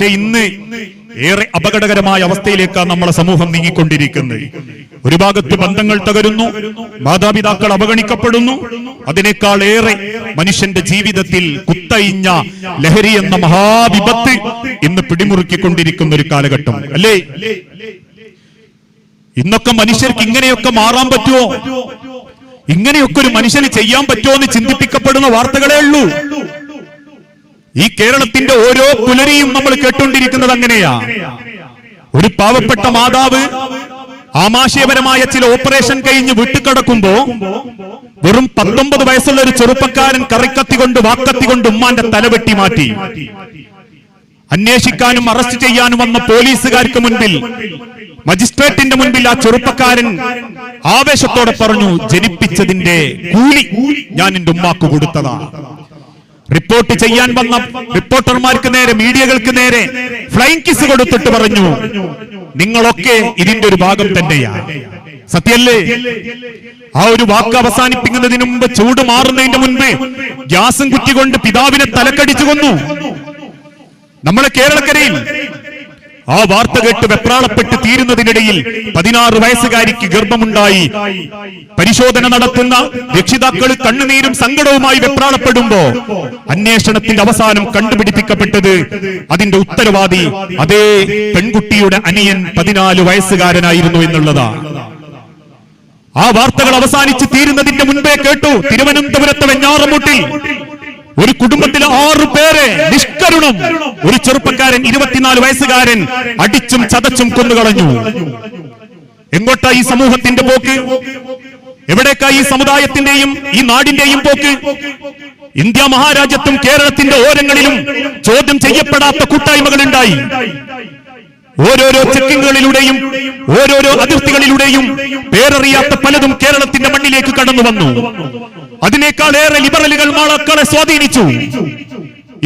പക്ഷെ ഇന്ന് ഏറെ അപകടകരമായ അവസ്ഥയിലേക്കാണ് നമ്മളെ സമൂഹം നീങ്ങിക്കൊണ്ടിരിക്കുന്നത്. ഒരു ഭാഗത്ത് ബന്ധങ്ങൾ തകരുന്നു മാതാപിതാക്കൾ അവഗണിക്കപ്പെടുന്നു. അതിനേക്കാൾ ഏറെ മനുഷ്യന്റെ ജീവിതത്തിൽ കുത്തയിഞ്ഞ ലഹരി എന്ന മഹാവിപത്ത് ഇന്ന് പിടിമുറുക്കിക്കൊണ്ടിരിക്കുന്ന ഒരു കാലഘട്ടം. അല്ലേ? ഇന്നൊക്കെ മനുഷ്യർക്ക് ഇങ്ങനെയൊക്കെ മാറാൻ പറ്റുമോ? ഇങ്ങനെയൊക്കെ ഒരു മനുഷ്യന് ചെയ്യാൻ പറ്റുമോ എന്ന് ചിന്തിപ്പിക്കപ്പെടുന്ന വാർത്തകളേ ഉള്ളൂ. ഈ കേരളത്തിന്റെ ഓരോ പുലരിയും നമ്മൾ കേട്ടുകൊണ്ടിരിക്കുന്നത് അങ്ങനെയാ. ഒരു പാവപ്പെട്ട മാതാവ് ആമാശയപരമായ ചില ഓപ്പറേഷൻ കഴിഞ്ഞ് വിട്ടുകിടക്കുമ്പോ വെറും പത്തൊമ്പത് വയസ്സുള്ള ഒരു ചെറുപ്പക്കാരൻ കറിക്കത്തി കൊണ്ട് വാക്കത്തി കൊണ്ട് ഉമ്മാന്റെ തലവെട്ടി മാറ്റി. അന്വേഷിക്കാനും അറസ്റ്റ് ചെയ്യാനും വന്ന പോലീസുകാർക്ക് മുൻപിൽ മജിസ്ട്രേറ്റിന്റെ മുൻപിൽ ആ ചെറുപ്പക്കാരൻ ആവേശത്തോടെ പറഞ്ഞു ജനിപ്പിച്ചതിന്റെ കൂലി ഞാൻ എന്റെ ഉമ്മാക്ക് കൊടുത്തതാ. റിപ്പോർട്ട് ചെയ്യാൻ വന്ന റിപ്പോർട്ടർമാർക്ക് നേരെ മീഡിയകൾക്ക് നേരെ ഫ്ലൈങ് കിസ് കൊടുത്തിട്ട് പറഞ്ഞു നിങ്ങളൊക്കെ ഇതിന്റെ ഒരു ഭാഗം തന്നെയാണ് സത്യല്ലേ? ആ ഒരു വാക്ക് അവസാനിപ്പിക്കുന്നതിന് മുമ്പ് ചൂട് മാറുന്നതിന്റെ മുൻപ് ഗ്യാസും കുറ്റികൊണ്ട് പിതാവിനെ തലക്കടിച്ചു കൊന്നു. നമ്മളെ കേരളക്കരയിൽ ആ വാർത്ത കേട്ട് വെപ്രാളപ്പെട്ട് തീരുന്നതിനിടയിൽ പതിനാറ് വയസ്സുകാരിക്ക് ഗർഭമുണ്ടായി. പരിശോധന നടത്തുന്ന രക്ഷിതാക്കൾ കണ്ണുനീരും സങ്കടവുമായി വെപ്രാളപ്പെടുമ്പോ അന്വേഷണത്തിന്റെ അവസാനം കണ്ടുപിടിപ്പിക്കപ്പെട്ടത് അതിന്റെ ഉത്തരവാദി അതേ പെൺകുട്ടിയുടെ അനിയൻ പതിനാല് വയസ്സുകാരനായിരുന്നു എന്നുള്ളതാ. ആ വാർത്തകൾ അവസാനിച്ച് തീരുന്നതിന്റെ മുൻപേ കേട്ടു. തിരുവനന്തപുരത്തെ വെഞ്ഞാറമൂട്ടിൽ ഒരു കുടുംബത്തിലെ ആറു പേരെ നിഷ്കരുണം. ഒരു ചെറുപ്പക്കാരൻ ഇരുപത്തിനാല് വയസ്സുകാരൻ അടിച്ചും ചതച്ചും കൊന്നുകളഞ്ഞു. എങ്ങോട്ടാ ഈ സമൂഹത്തിന്റെ പോക്ക്? എവിടേക്കാ ഈ സമുദായത്തിന്റെയും ഈ നാടിന്റെയും പോക്ക്? ഇന്ത്യ മഹാരാജ്യത്തും കേരളത്തിന്റെ ഓരങ്ങളിലും ചോദ്യം ചെയ്യപ്പെടാത്ത കൂട്ടായ്മകൾ ഉണ്ടായി ഓരോരോ ചെക്കിങ്ങുകളിലൂടെയും ഓരോരോ അതിർത്തികളിലൂടെയും പേരറിയാത്ത പലതും കേരളത്തിന്റെ മണ്ണിലേക്ക് കടന്നു വന്നു. അതിനേക്കാൾ ഏറെ ലിബറലുകൾ മാളക്കളെ സ്വാധീനിച്ചു.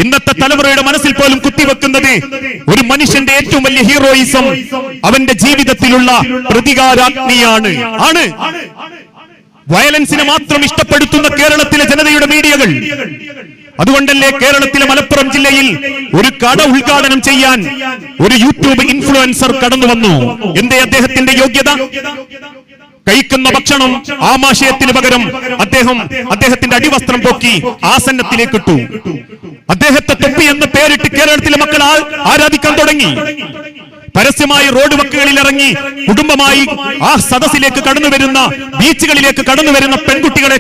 ഇന്നത്തെ തലമുറയുടെ മനസ്സിൽ പോലും കുത്തിവെക്കുന്നത് ഒരു മനുഷ്യന്റെ ഏറ്റവും വലിയ ഹീറോയിസം അവന്റെ ജീവിതത്തിലുള്ള പ്രതികാരാഗ്നിയാണ് ആണ്. വയലൻസിനെ മാത്രം ഇഷ്ടപ്പെടുത്തുന്ന കേരളത്തിലെ ജനതയുടെ മീഡിയകൾ. അതുകൊണ്ടല്ലേ കേരളത്തിലെ മലപ്പുറം ജില്ലയിൽ ഒരു കട ഉദ്ഘാടനം ചെയ്യാൻ ഒരു യൂട്യൂബ് ഇൻഫ്ലുവൻസർ കടന്നു വന്നു. എന്തേ അദ്ദേഹത്തിന്റെ യോഗ്യത? കഴിക്കുന്ന ഭക്ഷണം ആമാശയത്തിന് പകരം അദ്ദേഹം അദ്ദേഹത്തിന്റെ അടിവസ്ത്രം പോക്കി ആസന്നത്തിലേക്ക് ഇട്ടു. അദ്ദേഹത്തെ തൊപ്പി എന്ന് പേരിട്ട് കേരളത്തിലെ മക്കൾ ആരാധിക്കാൻ തുടങ്ങി. പരസ്യമായി റോഡ് വക്കുകളിൽ ഇറങ്ങി കുടുംബമായി ആ സദസ്സിലേക്ക് കടന്നു വരുന്ന ബീച്ചുകളിലേക്ക് കടന്നു വരുന്ന പെൺകുട്ടികളെ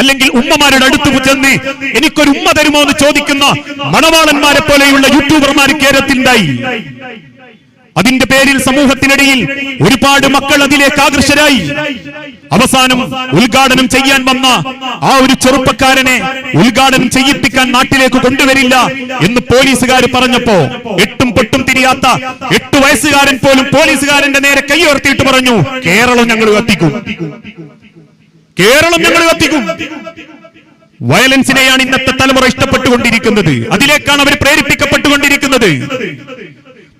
അല്ലെങ്കിൽ ഉമ്മമാരുടെ അടുത്ത് ചെന്ന് എനിക്കൊരു ഉമ്മ തരുമോ എന്ന് ചോദിക്കുന്ന മണവാളന്മാരെ പോലെയുള്ള യൂട്യൂബർമാർ കേരളത്തിലുണ്ടായി. അതിന്റെ പേരിൽ സമൂഹത്തിനിടയിൽ ഒരുപാട് മക്കൾ അതിലേക്ക് ആകർഷരായി. അവസാനം ഉദ്ഘാടനം ചെയ്യാൻ വന്ന ആ ഒരു ചെറുപ്പക്കാരനെ ഉദ്ഘാടനം ചെയ്യിപ്പിക്കാൻ നാട്ടിലേക്ക് കൊണ്ടുവരില്ല എന്ന് പോലീസുകാർ പറഞ്ഞപ്പോ എട്ടും പൊട്ടും തിരിയാത്ത എട്ടു വയസ്സുകാരൻ പോലും പോലീസുകാരന്റെ നേരെ കൈയുയർത്തിയിട്ട് പറഞ്ഞു കേരളം ഞങ്ങൾ കത്തിക്കും കേരളം ഞങ്ങൾ കത്തിക്കും വയലൻസിനെയാണ് ഇന്നത്തെ തലമുറ ഇഷ്ടപ്പെട്ടുകൊണ്ടിരിക്കുന്നത്. അതിലേക്കാണ് അവർ പ്രേരിപ്പിക്കപ്പെട്ടുകൊണ്ടിരിക്കുന്നത്.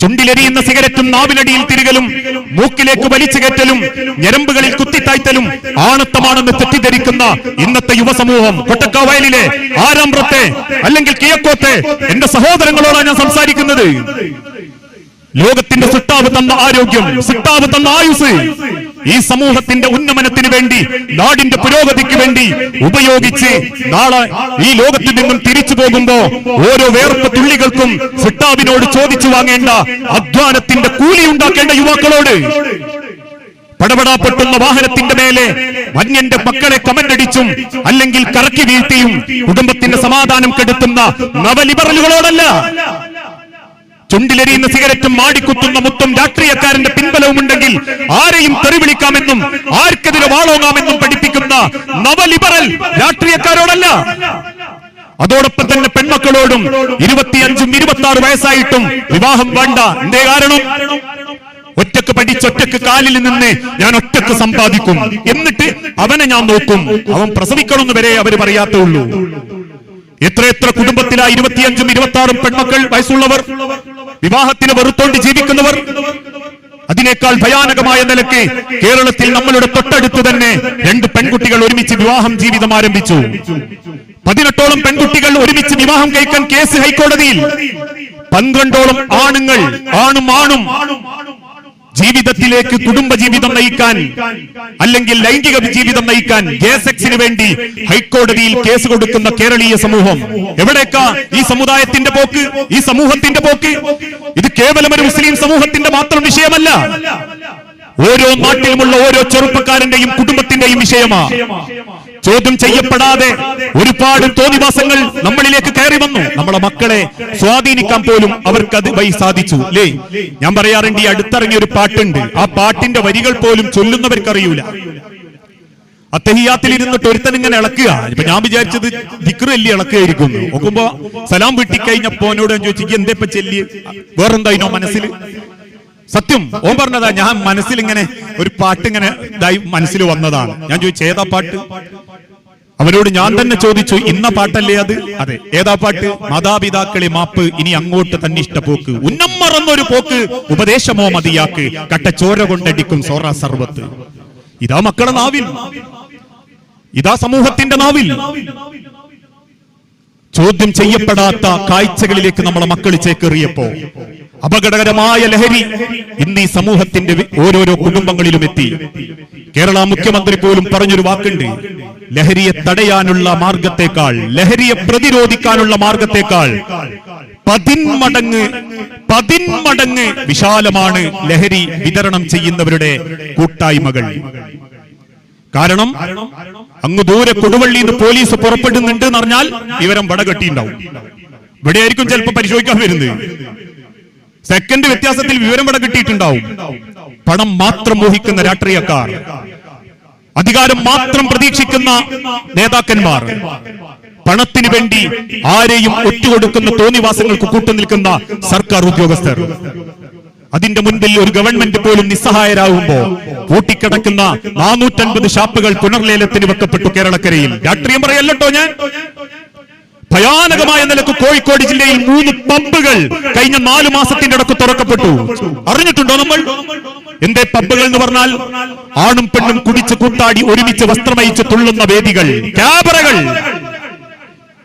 ചുണ്ടിലെരിയുന്ന സിഗരറ്റും നാവിലടിയിൽ തിരികലും മൂക്കിലേക്ക് വലിച്ചു കയറ്റലും ഞരമ്പുകളിൽ കുത്തിത്തായ്ത്തലും ആണത്തമാണെന്ന് തെറ്റിദ്ധരിക്കുന്ന ഇന്നത്തെ യുവസമൂഹം. കൊട്ടക്കാവയലിലെ ആരാമ്പ്രത്തെ അല്ലെങ്കിൽ കിഴക്കോത്തെ എന്റെ സഹോദരങ്ങളോടാണ് ഞാൻ സംസാരിക്കുന്നത്. ലോകത്തിന്റെ സിട്ടാവ് തന്ന ആരോഗ്യം സിട്ടാവ് തന്ന ആയുസ് ഈ സമൂഹത്തിന്റെ ഉന്നമനത്തിന് വേണ്ടി നാടിന്റെ പുരോഗതിക്ക് വേണ്ടി ഉപയോഗിച്ച് നാളെ ഈ ലോകത്തിൽ നിന്നും തിരിച്ചു പോകുമ്പോ ഓരോ വേർപ്പ് തുള്ളികൾക്കും സിട്ടാവിനോട് ചോദിച്ചു വാങ്ങേണ്ട അധ്വാനത്തിന്റെ കൂലി ഉണ്ടാക്കേണ്ട യുവാക്കളോട്. പടപടാ പൊട്ടുന്ന വാഹനത്തിന്റെ മേലെ വന്യന്റെ മക്കളെ കമന്റടിച്ചും അല്ലെങ്കിൽ കറക്കി വീഴ്ത്തിയും കുടുംബത്തിന്റെ സമാധാനം കെടുത്തുന്ന നവലിബറലുകളോടല്ല. ചുണ്ടിലെരിയുന്ന സിഗരറ്റും മാടിക്കുത്തുന്ന മുത്തും രാഷ്ട്രീയക്കാരന്റെ പിൻബലവും ഉണ്ടെങ്കിൽ ആരെയും തെറിവിളിക്കാമെന്നും ആർക്കെതിരെ വാളോങ്ങാമെന്നും പഠിപ്പിക്കുന്ന നവലിബറൽ രാഷ്ട്രീയക്കാരോടല്ല. അതോടൊപ്പം തന്നെ പെൺമക്കളോടും ഇരുപത്തിയഞ്ചും ഇരുപത്തി ആറ് വയസ്സായിട്ടും വിവാഹം വേണ്ട. എന്തേ കാരണം? ഒറ്റയ്ക്ക് പഠിച്ച് ഒറ്റയ്ക്ക് കാലിൽ നിന്ന് ഞാൻ ഒറ്റയ്ക്ക് സമ്പാദിക്കും. എന്നിട്ട് അവനെ ഞാൻ നോക്കും. അവൻ പ്രസവിക്കണമെന്ന് വരെ അവർ പറയാത്തേ ഉള്ളൂ. എത്രയെത്ര കുടുംബത്തിലാ ഇരുപത്തിയഞ്ചും ഇരുപത്തി ആറും പെൺമക്കൾ വയസ്സുള്ളവർ വിവാഹത്തിന് വെറുത്തോണ്ട് ജീവിക്കുന്നവർ. അതിനേക്കാൾ ഭയാനകമായ നിലയ്ക്ക് കേരളത്തിൽ നമ്മളുടെ തൊട്ടടുത്ത് തന്നെ രണ്ട് പെൺകുട്ടികൾ ഒരുമിച്ച് വിവാഹം ജീവിതം ആരംഭിച്ചു. പതിനെട്ടോളം പെൺകുട്ടികൾ ഒരുമിച്ച് വിവാഹം കഴിക്കാൻ കേസ് ഹൈക്കോടതിയിൽ. പന്ത്രണ്ടോളം ആണുങ്ങൾ ആണും ആണും. ജീവിതത്തിലേക്ക് കുടുംബജീവിതം നയിക്കാൻ അല്ലെങ്കിൽ ലൈംഗിക ജീവിതം നയിക്കാൻ ഗേസെക്സിന് വേണ്ടി ഹൈക്കോടതിയിൽ കേസ് കൊടുക്കുന്ന കേരളീയ സമൂഹം. എവിടേക്കാ ഈ സമുദായത്തിന്റെ പോക്ക്? ഈ സമൂഹത്തിന്റെ പോക്ക്? ഇത് കേവലം ഒരു മുസ്ലിം സമൂഹത്തിന്റെ മാത്രം വിഷയമല്ല. ഓരോ നാട്ടിലുമുള്ള ഓരോ ചെറുപ്പക്കാരന്റെയും കുടുംബത്തിന്റെയും വിഷയമാ. ചോദ്യം ചെയ്യപ്പെടാതെ ഒരുപാട് തോന്നിവാസങ്ങൾ നമ്മളിലേക്ക് കയറി വന്നു. നമ്മളെ മക്കളെ സ്വാധീനിക്കാൻ പോലും അവർക്ക് അത് വഴി സാധിച്ചു. അല്ലേ ഞാൻ പറയാറുണ്ട് ഈ അടുത്തിറങ്ങിയ ഒരു പാട്ടുണ്ട്. ആ പാട്ടിന്റെ വരികൾ പോലും ചൊല്ലുന്നവർക്കറിയൂല. അത്തഹിയാത്തിൽ ഇരുന്നിട്ട് ഒരുത്തൻ ഇങ്ങനെ ഇളക്കുക. ഇപ്പൊ ഞാൻ വിചാരിച്ചത് ദിക്റല്ലി ഇളക്കുകയായിരിക്കും നോക്കുമ്പോ സലാം വീട്ടിക്കഴിഞ്ഞപ്പോ എന്നോട് ഞാൻ ചോദിച്ചു എന്തേപ്പ ചെല്ലി വേറെന്തായിനോ മനസ്സിൽ? സത്യം. ഓൻ പറഞ്ഞതാ ഞാൻ മനസ്സിൽ ഇങ്ങനെ ഒരു പാട്ട് ഇങ്ങനെ ഇതായി മനസ്സിൽ വന്നതാണ്. ഞാൻ ചോദിച്ചു ഏതാ പാട്ട്? അവരോട് ഞാൻ തന്നെ ചോദിച്ചു ഇന്ന പാട്ടല്ലേ അത്? അതെ ഏതാ പാട്ട്? മാതാപിതാക്കളെ മാപ്പ് ഇനി അങ്ങോട്ട് തന്നെ ഇഷ്ടപോക്ക് ഉന്നം മറന്നൊരു പോക്ക് ഉപദേശമോ മതിയാക്ക്. കട്ടച്ചോര കൊണ്ടടിക്കും സോറ സർവത്ത്. ഇതാ മക്കളെ നാവിൽ. ഇതാ സമൂഹത്തിന്റെ നാവിൽ. ചോദ്യം ചെയ്യപ്പെടാത്ത കാഴ്ചകളിലേക്ക് നമ്മളെ മക്കൾ ചേക്കേറിയപ്പോ. അപകടകരമായ ലഹരി ഇന്ന് ഈ സമൂഹത്തിന്റെ ഓരോരോ കുടുംബങ്ങളിലും എത്തി. കേരള മുഖ്യമന്ത്രി പോലും പറഞ്ഞൊരു വാക്കുണ്ട്. ലഹരിയെ തടയാനുള്ള മാർഗത്തെക്കാൾ ലഹരിയെ പ്രതിരോധിക്കാനുള്ള മാർഗത്തെക്കാൾ പതിന്മടങ്ങ് പതിന്മടങ്ങ് വിശാലമാണ് ലഹരി വിതരണം ചെയ്യുന്നവരുടെ കൂട്ടായ്മകൾ. കാരണം അങ്ങ് ദൂരെ കൊടുവള്ളിയിൽ നിന്ന് പോലീസ് പുറപ്പെടുന്നുണ്ട് എന്ന് പറഞ്ഞാൽ വിവരം വടകെട്ടിയുണ്ടാവും. ഇവിടെയായിരിക്കും ചിലപ്പോൾ പരിശോധിക്കാൻ വരുന്നത്. സെക്കൻഡ് വ്യത്യാസത്തിൽ വിവരം ഇവിടെ കിട്ടിയിട്ടുണ്ടാവും. പണം മാത്രം മോഹിക്കുന്ന രാഷ്ട്രീയക്കാർ. അധികാരം മാത്രം പ്രതീക്ഷിക്കുന്ന നേതാക്കന്മാർ. പണത്തിന് വേണ്ടി ആരെയും ഒറ്റുകൊടുക്കുന്ന തോന്നിവാസങ്ങൾക്ക് കൂട്ടുനിൽക്കുന്ന സർക്കാർ ഉദ്യോഗസ്ഥർ. അതിന്റെ മുൻപിൽ ഒരു ഗവൺമെന്റ് പോലും നിസ്സഹായരാകുമ്പോ പൂട്ടിക്കിടക്കുന്ന നാനൂറ്റൻപത് ഷാപ്പുകൾ പുനർലേലത്തിന് വെക്കപ്പെട്ടു കേരളക്കരയിൽ. രാഷ്ട്രീയം പറയല്ലോ ഞാൻ. ഭയാനകമായ നിലയ്ക്ക് കോഴിക്കോട് ജില്ലയിൽ മൂന്ന് പമ്പുകൾ കഴിഞ്ഞ നാലു മാസത്തിന്റെ ഇടയ്ക്ക് തുറക്കപ്പെട്ടു. അറിഞ്ഞിട്ടുണ്ടോ നമ്മൾ? എന്തേ പബ്ബുകൾ എന്ന് പറഞ്ഞാൽ? ആണും പെണ്ണും കുടിച്ച് കൂട്ടാടി ഒരുമിച്ച് വസ്ത്രമയിച്ച് തുള്ളുന്ന വേദികൾ ക്യാമറകൾ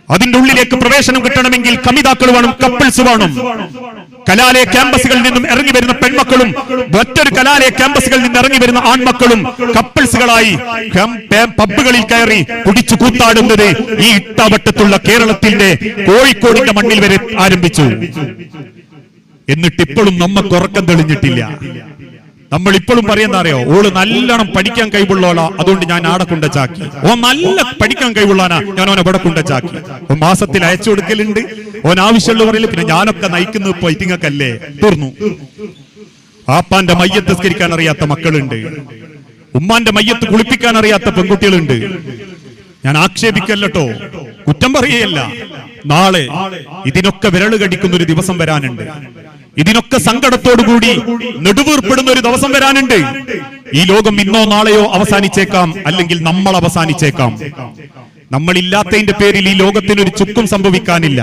അതിന്റെ ഉള്ളിലേക്ക് പ്രവേശനം കിട്ടണമെങ്കിൽ കമിതാക്കൾ വേണം കപ്പിൾസ് വേണം. കലാലയ ക്യാമ്പസുകളിൽ നിന്നും ഇറങ്ങി വരുന്ന പെൺമക്കളും മറ്റൊരു കലാലയ ക്യാമ്പസുകളിൽ നിന്ന് ഇറങ്ങി വരുന്ന ആൺമക്കളും കപ്പിൾസുകളായി പബ്ബുകളിൽ കയറി കുടിച്ചു കൂത്താടുന്നത് ഈ ഇട്ടാവട്ടത്തുള്ള കേരളത്തിന്റെ കോഴിക്കോടിന്റെ മണ്ണിൽ വരെ ആരംഭിച്ചു. എന്നിട്ട് നമ്മക്ക് ഉറക്കം തെളിഞ്ഞിട്ടില്ല. നമ്മൾ ഇപ്പോഴും പറയുന്ന അറിയോ ഓൾ നല്ലോണം പഠിക്കാൻ കഴിവുള്ളോളാ അതുകൊണ്ട് ഞാൻ ആടെ കൊണ്ടച്ചാക്കി. ഓ നല്ല പഠിക്കാൻ കഴിവുള്ളാനാ ഞാൻ ഓനെ ഇവിടെ കൊണ്ടച്ചാക്കി. മാസത്തിൽ അയച്ചു കൊടുക്കലുണ്ട്. ഓൻ ആവശ്യമുള്ള പറയില്ല പിന്നെ ഞാനൊക്കെ നയിക്കുന്നത് ഇതിങ്ങക്കല്ലേ തീർന്നു. ആപ്പാന്റെ മയ്യത്ത് സ്കരിക്കാൻ അറിയാത്ത മക്കളുണ്ട്. ഉമ്മാന്റെ മയ്യത്ത് കുളിപ്പിക്കാൻ അറിയാത്ത പെൺകുട്ടികളുണ്ട്. ഞാൻ ആക്ഷേപിക്കല്ലോ കുറ്റം പറയുകയല്ല. നാളെ ഇതിനൊക്കെ വിരൾ കടിക്കുന്ന ഒരു ദിവസം വരാനുണ്ട്. ഇതിനൊക്കെ സങ്കടത്തോടുകൂടി നെടുവീർപ്പെടുന്ന ഒരു ദിവസം വരാനുണ്ട്. ഈ ലോകം ഇന്നോ നാളെയോ അവസാനിച്ചേക്കാം അല്ലെങ്കിൽ നമ്മൾ അവസാനിച്ചേക്കാം. നമ്മളില്ലാത്തതിന്റെ പേരിൽ ഈ ലോകത്തിന് ഒരു ചുക്കും സംഭവിക്കാനില്ല.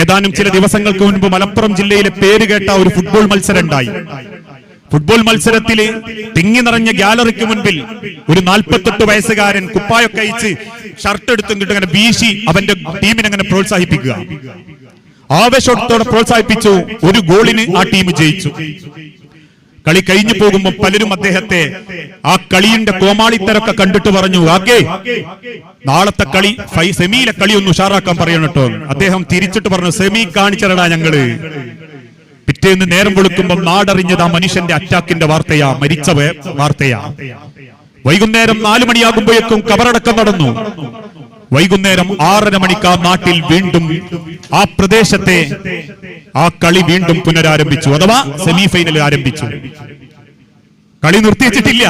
ഏതാനും ചില ദിവസങ്ങൾക്ക് മുൻപ് മലപ്പുറം ജില്ലയിലെ പേര് കേട്ട ഒരു ഫുട്ബോൾ മത്സരം ഉണ്ടായി ഫുട്ബോൾ മത്സരത്തിൽ തിങ്ങി നിറഞ്ഞ ഗാലറിക്ക് മുൻപിൽ ഒരു നാൽപ്പത്തെട്ട് വയസ്സുകാരൻ കുപ്പായൊക്കെ അയച്ച് ഷർട്ട് എടുത്തും കിട്ടും അങ്ങനെ വീശി അവന്റെ ടീമിനെ അങ്ങനെ പ്രോത്സാഹിപ്പിക്കുക. ആവേശത്തോടെ പ്രോത്സാഹിപ്പിച്ചു. ഒരു ഗോളിന് ആ ടീം ജയിച്ചു. കളി കഴിഞ്ഞു പോകുമ്പോൾ പലരും അദ്ദേഹത്തെ ആ കളിയുടെ കോമാളിത്തരൊക്കെ കണ്ടിട്ട് പറഞ്ഞു ആക്കേ നാളത്തെ കളി സെമിയിലെ കളി ഒന്ന് ഉഷാറാക്കാൻ പറയണം കേട്ടോ. അദ്ദേഹം തിരിച്ചിട്ട് പറഞ്ഞു സെമി കാണിച്ചരടാ ഞങ്ങൾ. പിറ്റേന്ന് നേരം വെളുക്കുമ്പോൾ നാടറിഞ്ഞത് ആ മനുഷ്യന്റെ അറ്റാക്കിന്റെ വാർത്തയാ മരിച്ച വാർത്തയാ. വൈകുന്നേരം നാലു മണിയാകുമ്പോഴേക്കും കബറടക്കം നടന്നു. വൈകുന്നേരം ആറര മണിക്ക് ആ നാട്ടിൽ വീണ്ടും ആ പ്രദേശത്തെ ആ കളി വീണ്ടും പുനരാരംഭിച്ചു അഥവാ സെമിഫൈനൽ ആരംഭിച്ചു. കളി നിർത്തിവെച്ചിട്ടില്ല.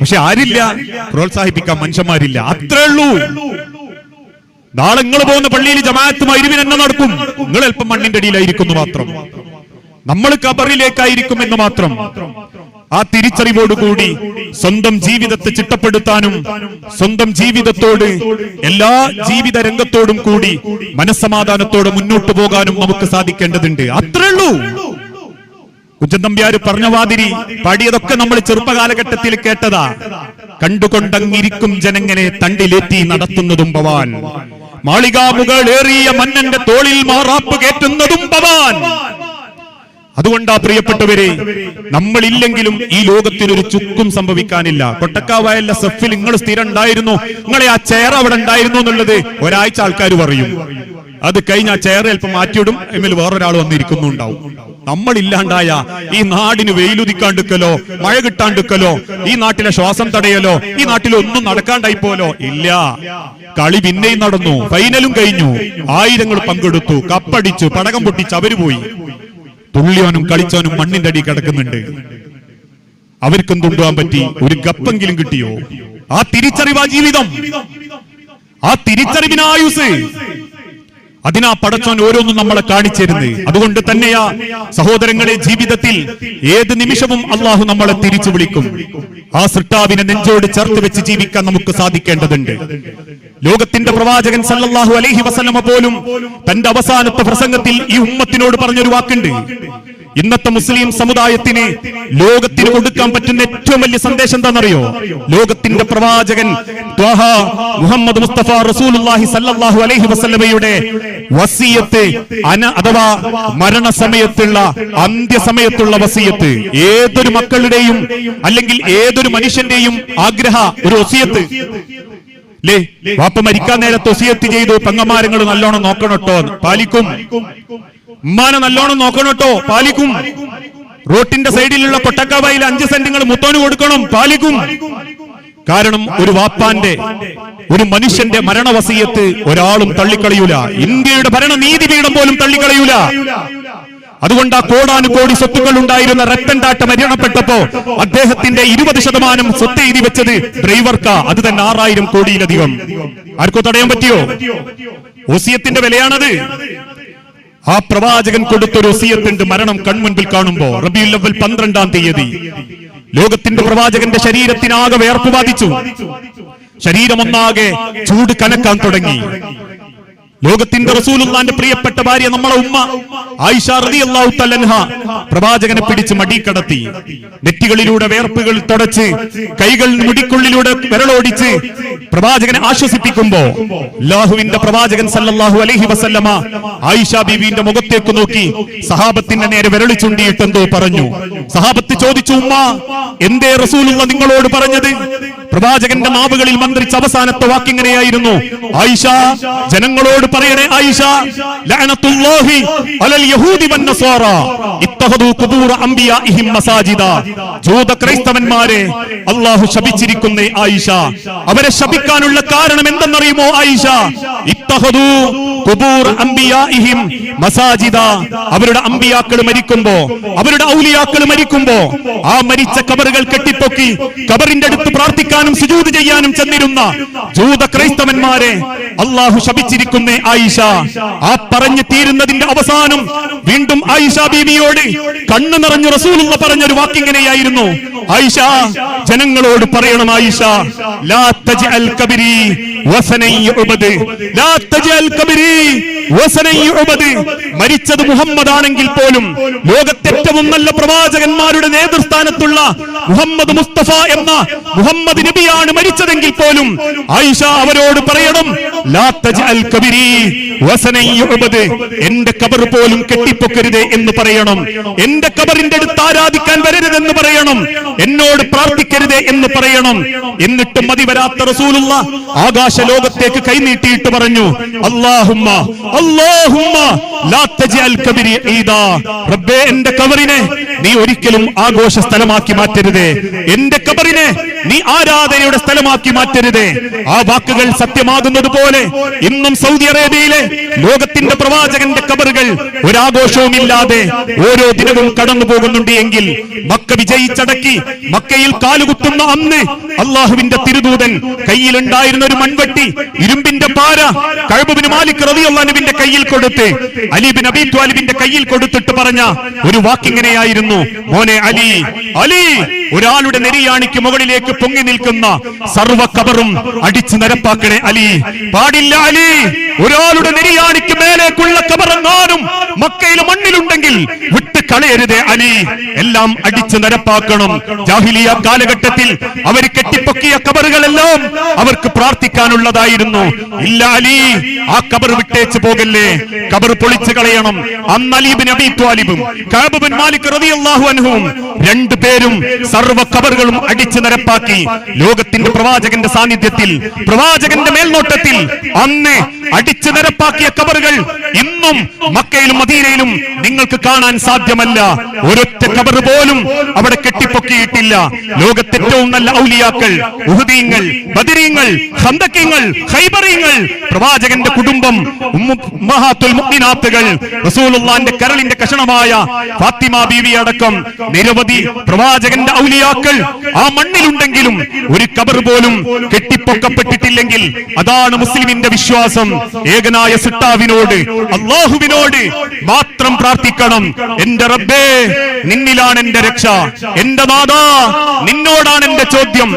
പക്ഷെ ആരില്ല പ്രോത്സാഹിപ്പിക്കാൻ മനുഷ്യന്മാരില്ല. അത്രേ ഉള്ളൂ. നാളെ നിങ്ങൾ പോകുന്ന പള്ളിയിൽ ജമാഅത്തും അരുവിൻ എന്നെ നടക്കും. നിങ്ങൾ അല്പം മണ്ണിന്റെ അടിയിലായിരിക്കുന്നു മാത്രം. നമ്മൾ കബറിലേക്കായിരിക്കും എന്ന് മാത്രം. ആ തിരിച്ചറിവോടുകൂടി സ്വന്തം ജീവിതത്തെ ചിട്ടപ്പെടുത്താനും സ്വന്തം ജീവിതത്തോട് എല്ലാ ജീവിത രംഗത്തോടും കൂടി മനസ്സമാധാനത്തോടെ മുന്നോട്ടു പോകാനും നമുക്ക് സാധിക്കേണ്ടതുണ്ട്. അത്രേ ഉള്ളൂ. കുഞ്ചൻ പറഞ്ഞ മാതിരി പാടിയതൊക്കെ നമ്മൾ ചെറുപ്പകാലഘട്ടത്തിൽ കേട്ടതാ. കണ്ടുകൊണ്ടങ്ങിരിക്കും ജനങ്ങളെ തണ്ടിലേറ്റി നടത്തുന്നതും ഭവാൻ. മാളികാമുകൾ ഏറിയ മന്നന്റെ തോളിൽ മാറാപ്പ് കേറ്റുന്നതും പവാൻ അതുകൊണ്ടാ പ്രിയപ്പെട്ടവരെ നമ്മളില്ലെങ്കിലും ഈ ലോകത്തിനൊരു ചുക്കും സംഭവിക്കാനില്ല. കൊട്ടക്കാവായല്ല സെഫിൽ നിങ്ങൾ സ്ഥിരം ഉണ്ടായിരുന്നു നിങ്ങളെ ആ ചെയർ അവിടെ ഉണ്ടായിരുന്നു എന്നുള്ളത് ഒരാഴ്ച ആൾക്കാർ പറയും. അത് കഴിഞ്ഞ ആ ചെയർ ചിലപ്പോൾ മാറ്റിയിടും. എമ്മിൽ വേറൊരാൾ വന്നിരിക്കുന്നുണ്ടാവും. നമ്മളില്ലാണ്ടായ ഈ നാടിന് വെയിലുദിക്കാണ്ടിക്കലോ മഴ കിട്ടാണ്ടിക്കലോ ഈ നാട്ടിലെ ശ്വാസം തടയലോ ഈ നാട്ടിൽ ഒന്നും നടക്കാണ്ടായി പോലോ ഇല്ല. കളി പിന്നെയും നടന്നു. ഫൈനലും കഴിഞ്ഞു. ആയിരങ്ങൾ പങ്കെടുത്തു. കപ്പടിച്ചു. പടകം പൊട്ടിച്ച് അവർ പോയി. തുള്ളിയോനും കളിച്ചോനും മണ്ണിന്റെ അടി കിടക്കുന്നുണ്ട്. അവർക്കും തുണ്ടുവാൻ പറ്റി. ഒരു ഗപ്പെങ്കിലും കിട്ടിയോ? ആ തിരിച്ചറിവാ ജീവിതം. ആ തിരിച്ചറിവിനായുസ് അതിനാ പടച്ചോൻ ഓരോന്നും നമ്മളെ കാണിച്ചിരുന്നത് അതുകൊണ്ട് തന്നെയാ സഹോദരങ്ങളെ ജീവിതത്തിൽ ഏത് നിമിഷവും അള്ളാഹു നമ്മളെ തിരിച്ചു വിളിക്കും. ആ സൃഷ്ടാവിനെ നെഞ്ചോട് ചേർത്ത് വെച്ച് ജീവിക്കാൻ നമുക്ക് സാധിക്കേണ്ടതുണ്ട്. ലോകത്തിന്റെ പ്രവാചകൻ സല്ലല്ലാഹു അലൈഹി വസല്ലമ പോലും തന്റെ അവസാനത്തെ പ്രസംഗത്തിൽ ഈ ഉമ്മത്തിനോട് പറഞ്ഞൊരു വാക്കുണ്ട്. ഇന്നത്തെ മുസ്ലിം സമുദായത്തിന് ലോകത്തിന് കൊടുക്കാൻ പറ്റുന്ന ഏറ്റവും വലിയ സന്ദേശം എന്താണെന്നറിയോ? ലോകത്തിന്റെ പ്രവാചകൻ മുഹമ്മദ് മുസ്തഫ റസൂലുള്ളാഹി സല്ലല്ലാഹു അലൈഹി വസല്ലമയുടെ വസീയത്ത് അന അഥവാ മരണസമയത്തുള്ള അന്ത്യസമയത്തുള്ള വസീയത്ത്. ഏതൊരു മക്കളുടെയും അല്ലെങ്കിൽ ഏതൊരു മനുഷ്യന്റെയും ആഗ്രഹ ഒരു വസീയത്ത്. ലേ വാപ്പ മരിക്കാൻ നേരത്തെ ഒസിയത്ത് ചെയ്തു പെങ്ങന്മാരങ്ങൾ നല്ലോണം നോക്കണട്ടോ പാലിക്കും. ഉമ്മാനെ നല്ലോണം നോക്കണം കേട്ടോ. പാലിക്കും. റോട്ടിന്റെ സൈഡിലുള്ള കൊട്ടക്കാവായിൽ അഞ്ച് സെന്റുകൾ മുത്തോന് കൊടുക്കണം. പാലിക്കും. കാരണം ഒരു വാപ്പാന്റെ ഒരു മനുഷ്യന്റെ മരണവസീയത്ത് ഒരാളും തള്ളിക്കളയൂല. ഇന്ത്യയുടെ ഭരണനീതിപീഠം പോലും തള്ളിക്കളയൂല. അതുകൊണ്ട് ആ കോടാനുകോടി സ്വത്തുക്കൾ ഉണ്ടായിരുന്ന റത്തൻ ടാറ്റ മരണപ്പെട്ടപ്പോ അദ്ദേഹത്തിന്റെ ഇരുപത് ശതമാനം സ്വത്ത് എഴുതി വെച്ചത് ഡ്രൈവർക്കാ. അത് തന്നെ ആറായിരം കോടിയിലധികം. ആർക്കോ തടയാൻ പറ്റിയോ? ഓസിയത്തിന്റെ വിലയാണത്. ആ പ്രവാചകൻ കൊടുത്തൊരു സിയത്തിന്റെ മരണം കൺമുൻപിൽ കാണുമ്പോ റബിയുൽ അവൽ പന്ത്രണ്ടാം തീയതി ലോകത്തിന്റെ പ്രവാചകന്റെ ശരീരത്തിനാകെ വേർപ്പ് ബാധിച്ചു. ശരീരമൊന്നാകെ ചൂട് കനക്കാൻ തുടങ്ങി. ലോകത്തിന്റെ റസൂലുള്ളാന്റെ പ്രിയപ്പെട്ട ഭാര്യ നമ്മളെ ഉമ്മ ആയിഷ റളിയല്ലാഹു തലൻഹ പ്രവാചകനെ പിടിച്ച് മടി കടത്തി നെറ്റികളിലൂടെ വേർപ്പുകൾ തുടച്ച് കൈകൾ മുടിക്കുള്ളിലൂടെ വിരളോടിച്ച് പ്രവാചകനെ ആശ്വസിപ്പിക്കുമ്പോ അല്ലാഹുവിന്റെ പ്രവാചകൻ സല്ലല്ലാഹു അലൈഹി വസല്ലമ ആയിഷ ബീവിന്റെ മുഖത്തേക്ക് നോക്കി സഹാബത്തിന്റെ നേരെ വിരളി ചൂണ്ടിയിട്ട് എന്തോ പറഞ്ഞു. സഹാബത്ത് ചോദിച്ചു ഉമ്മ എന്തേ റസൂലുള്ള നിങ്ങളോട് പറഞ്ഞത്? പ്രവാചകന്റെ നാവുകളിൽ മന്ത്രിച്ച അവസാനത്തെ വാക്കിങ്ങനെയായിരുന്നു ആയിഷ ജനങ്ങളോട് പറയണേ ആയിഷ ലഅനത്തുല്ലാഹി അലൽ യഹൂദി വന്നസ്വാറ ഇത്തഖദു ഖുബൂർ അംബിയാഇഹിം മസാജിദ. ജൂത ക്രൈസ്തവന്മാരെ അല്ലാഹു ശപിച്ചിരിക്കുന്നേ ആയിഷ. അവരെ ശപിക്കാനുള്ള കാരണം എന്തെന്നറിയുമോ ആയിഷ? ഇത്തഖദു ഖുബൂർ അംബിയാഇഹിം മസാജിദ. അവരുടെ അമ്പിയാക്കൾ മരിക്കുമ്പോ അവരുടെ ഔലിയാക്കൾ മരിക്കുമ്പോ ആ മരിച്ച കബറുകൾ കെട്ടിപ്പൊക്കി കബറിന്റെ അടുത്ത് പ്രാർത്ഥിക്കാനും സുജൂത് ചെയ്യാനും ചെന്നിരുന്ന ജൂത ക്രൈസ്തവന്മാരെ അള്ളാഹു ശപിച്ചിരിക്കുന്നേ ആയിഷ. ആ പറഞ്ഞു തീരുന്നതിന്റെ അവസാനം വീണ്ടും ആയിഷ ബീവിയോട് കണ്ണു നിറഞ്ഞു റസൂലുള്ള പറഞ്ഞൊരു വാക്കിങ്ങനെയായിരുന്നു. ആയിഷ ജനങ്ങളോട് പറയണം ആയിഷ. ലാ ലാ തജ്അൽ കബരി മരിച്ചത് മുഹമ്മദ് ആണെങ്കിൽ പോലും ലോകത്തെ ഏറ്റവും നല്ല പ്രവാചകന്മാരുടെ നേതൃസ്ഥാനത്തുള്ള മുഹമ്മദ് മുസ്തഫ എന്ന മുഹമ്മദ് നബിയാണ് മരിച്ചതെങ്കിൽ പോലും ആയിഷ അവരോട് പറയണം എന്റെ കബർ പോലും കെട്ടിപ്പൊക്കരുത് എന്ന് പറയണം. എന്റെ കബറിന്റെ അടുത്ത് ആരാധിക്കാൻ വരരുതെന്ന് പറയണം. എന്നോട് പ്രാർത്ഥിക്കരുത് എന്ന് പറയണം. എന്നിട്ടും മതി വരാത്ത റസൂലുള്ള ആകാശ ലോകത്തേക്ക് കൈനീട്ടിയിട്ട് പറഞ്ഞു കബരി ഈദാ. റബ്ബേ എന്റെ കബറിനെ നീ ഒരിക്കലും ആഘോഷ സ്ഥലമാക്കി മാറ്റരുതേ. എന്റെ കബറിനെ നീ ആരാധനയുടെ സ്ഥലമാക്കി മാറ്റരുതേ. ആ വാക്കുകൾ സത്യമാകുന്നത് പോലെ ഇന്നും സൗദി അറേബ്യയിലെ ലോകത്തിന്റെ പ്രവാചകന്റെ കബറുകൾ ഒരാഘോഷവും ഇല്ലാതെ ഓരോ ദിനവും കടന്നു പോകുന്നുണ്ട് എങ്കിൽ മക്ക വിജയിച്ചടക്കി മക്കയിൽ കാലുകുത്തുന്ന അന്ന് അള്ളാഹുവിന്റെ തിരുദൂതൻ കയ്യിലുണ്ടായിരുന്ന ഒരു ഇരുമ്പിന്റെ പാര. കഴബുബിന് മാലിക് റളിയല്ലാഹുവിന്റെ കയ്യിൽ കൊടുത്ത് അലിബിൻ അബീ ത്വാലിബിന്റെ കയ്യിൽ കൊടുത്തിട്ട് പറഞ്ഞ ഒരു വാക്കിങ്ങനെയായിരുന്നു. മോനെ അലി അലി ഒരാളുടെ നെരിയാണിക്ക് മുകളിലേക്ക് പൊങ്ങി നിൽക്കുന്ന സർവ കബറും അടിച്ചു നിരപ്പാക്കണേ അലി. പാടില്ല അലി ഒരാളുടെ നെരിയാണിക്ക് മേലേക്കുള്ള കബറെങ്ങാനും മക്കയിലെ മണ്ണിലുണ്ടെങ്കിൽ വിട്ട് കളയരുതേ അലി. എല്ലാം അടിച്ചു നിരപ്പാക്കണം. ജാഹിലിയ കാലഘട്ടത്തിൽ അവർ കെട്ടിപ്പൊക്കിയ കബറുകളെല്ലാം അവർക്ക് പ്രാർത്ഥിക്കാനുള്ളതായിരുന്നു. ഇല്ല അലി ആ കബർ വിട്ടേച്ച് പോകല്ലേ? കബർ പൊളിച്ചു കളയണം. അന്ന് അലീബിൻ അബി ത്വാലിബും കാബുബിൻ മാലിക് റളിയല്ലാഹു അൻഹുവും രണ്ടു പേരും സർവ കബറുകളും അടിച്ചു നിരപ്പാക്കി. ലോകത്തിന്റെ പ്രവാചകന്റെ സാന്നിധ്യത്തിൽ പ്രവാചകന്റെ മേൽനോട്ടത്തിൽ അന്ന് അടിച്ചു നിരപ്പാക്കിയ കബറുകൾ ഇന്നും മക്കയിലും മദീനയിലും നിങ്ങൾക്ക് കാണാൻ സാധ്യമല്ല. ഒരൊറ്റ കബർ പോലും അവിടെ കെട്ടിപ്പൊക്കിയിട്ടില്ല. ലോകത്തെ ഏറ്റവും നല്ല ഔലിയാക്കൾ ഉഹുദീങ്ങൾ ബദരീങ്ങൾ ഹന്തക്കിങ്ങൾ ഹൈബറീങ്ങൾ പ്രവാചകന്റെ കുടുംബം മഹാത്തുൽ മുക്തിനാത്തുകൾ റസൂലുള്ളാന്റെ കരളിന്റെ കഷണമായ ഫാത്തിമ ബീവി അടക്കം നിരവധി പ്രവാചകന്റെ ഔലിയാക്കൾ ആ മണ്ണിലുണ്ടെങ്കിലും ഒരു കബർ പോലും കെട്ടിപ്പൊക്കപ്പെട്ടിട്ടില്ലെങ്കിൽ അതാണ് മുസ്ലിമിന്റെ വിശ്വാസം. ഏകനായ സിട്ടാവിനോട് അള്ളാഹുവിനോട് മാത്രം പ്രാർത്ഥിക്കണം. എന്റെ റബ്ബേ നിന്നിലാണ് എന്റെ രക്ഷ. എന്റെ നാദാ നിന്നോടാണ് എന്റെ ചോദ്യം.